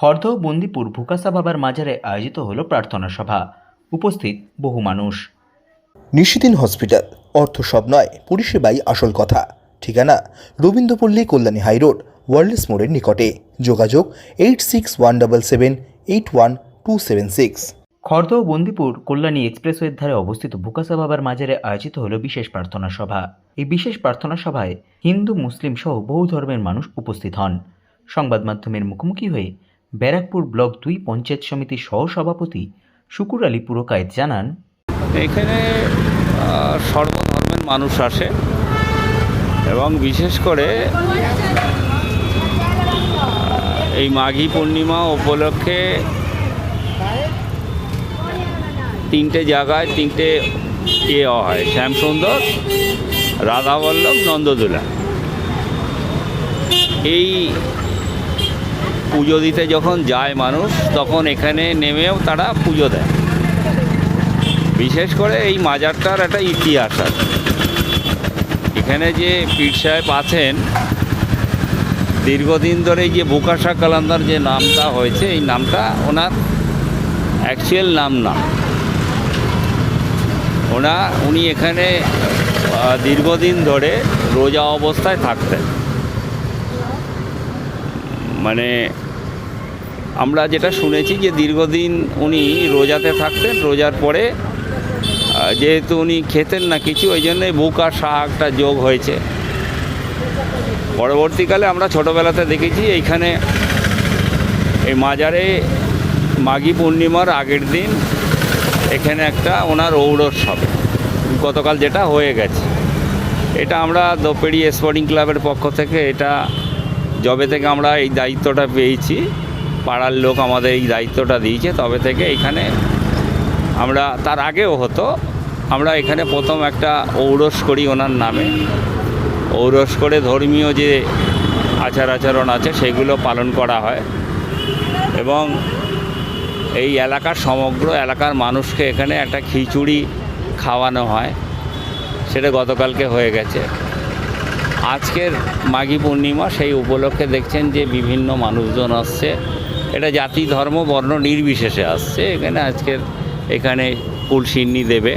খর্ধ বন্দিপুর ভুকাসা বাবার মাজারে আয়োজিত হলো প্রার্থনা সভা। উপস্থিত বহু মানুষ। নিশিদিন হসপিটাল অর্থ সব নয় পরিষেবাই আসল কথা। ঠিকানা রবীন্দ্রপল্লী কল্যাণী হাইরোড ওয়ার্ল্ডস মোড়ের নিকটে। যোগাযোগ eight six one double seven eight one two seven six খর্ধ Bandipur Kalyani এক্সপ্রেসওয়ের ধারে অবস্থিত ভুকাসা বাবার মাজারে আয়োজিত হলো বিশেষ প্রার্থনা সভা। এই বিশেষ প্রার্থনা সভায় হিন্দু মুসলিম সহ বহু ধর্মের মানুষ উপস্থিত হন। সংবাদ মাধ্যমের মুখোমুখি হয়ে ব্যারাকপুর ব্লক দুই পঞ্চায়েত সমিতির সহসভাপতি শুকুর আলী পুরকায়েত জানান, এখানে সর্বধর্মের মানুষ আসে এবং বিশেষ করে এই মাঘী পূর্ণিমা উপলক্ষে তিনটে জায়গায় তিনটে ইয়ে হয়, শ্যামসুন্দর, রাধাবল্লভ, নন্দদুলা। এই পুজো দিতে যখন যায় মানুষ, তখন এখানে নেমেও তারা পুজো দেয়। বিশেষ করে এই মাজারটার একটা ইতিহাস আছে। এখানে যে পীর সাহেব আছেন, দীর্ঘদিন ধরে যে বুকাশা কালান্দার যে নামটা হয়েছে, এই নামটা ওনার অ্যাকচুয়াল নাম না। ওনা, উনি এখানে দীর্ঘদিন ধরে রোজা অবস্থায় থাকতেন। মানে আমরা যেটা শুনেছি যে দীর্ঘদিন উনি রোজাতে থাকতেন, রোজার পরে যেহেতু উনি খেতেন না কিছু, ওই জন্যে বুক শাকটা যোগ হয়েছে। পরবর্তীকালে আমরা ছোটোবেলাতে দেখেছি এইখানে এই মাজারে মাঘী পূর্ণিমার আগের দিন এখানে একটা ওনার ঔরস হবে গতকাল যেটা হয়ে গেছে। এটা আমরা দোপেড়ি স্পোর্টিং ক্লাবের পক্ষ থেকে এটা যবে থেকে আমরা এই দায়িত্বটা পেয়েছি, পাড়ার লোক আমাদের এই দায়িত্বটা দিয়েছে, তবে থেকে এখানে আমরা, তার আগেও হতো, আমরা এখানে প্রথম একটা ঔরস করি ওনার নামে। ঔরস করে ধর্মীয় যে আচার আচরণ আছে, সেগুলো পালন করা হয়। এবং এই এলাকার সমগ্র এলাকার মানুষকে এখানে একটা খিচুড়ি খাওয়ানো হয়, সেটা গতকালকে হয়ে গেছে। আজকের মাঘী পূর্ণিমা সেই উপলক্ষে দেখছেন যে বিভিন্ন মানুষজন আসছে। এটা জাতি, ধর্ম, বর্ণ নির্বিশেষে আসছে। এখানে আজকের এখানে কুলসিন্নি দেবে।